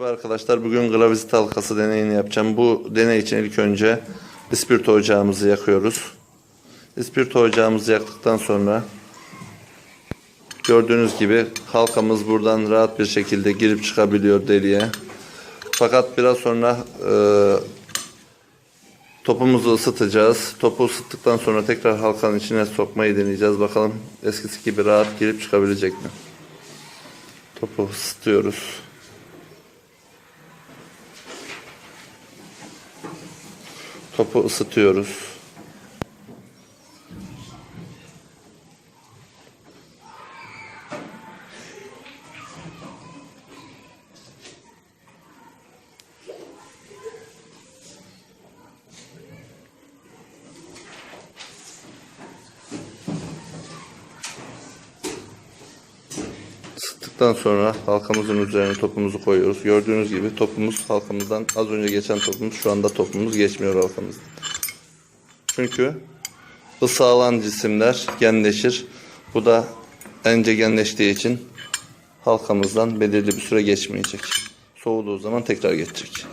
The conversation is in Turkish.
arkadaşlar bugün gravizit halkası deneyini yapacağım. Bu deney için ilk önce ispirto ocağımızı yakıyoruz. İspirto ocağımızı yaktıktan sonra gördüğünüz gibi halkamız buradan rahat bir şekilde girip çıkabiliyor deliğe. Fakat biraz sonra e, topumuzu ısıtacağız. Topu ısıttıktan sonra tekrar halkanın içine sokmayı deneyeceğiz. Bakalım eskisi gibi rahat girip çıkabilecek mi? Topu ısıtıyoruz. Topu ısıtıyoruz. Yaptıktan sonra halkamızın üzerine topumuzu koyuyoruz. Gördüğünüz gibi topumuz halkamızdan az önce geçen topumuz şu anda topumuz geçmiyor halkamızdan. Çünkü ısı alan cisimler genleşir. Bu da ence genleştiği için halkamızdan belirli bir süre geçmeyecek. Soğuduğu zaman tekrar geçecek.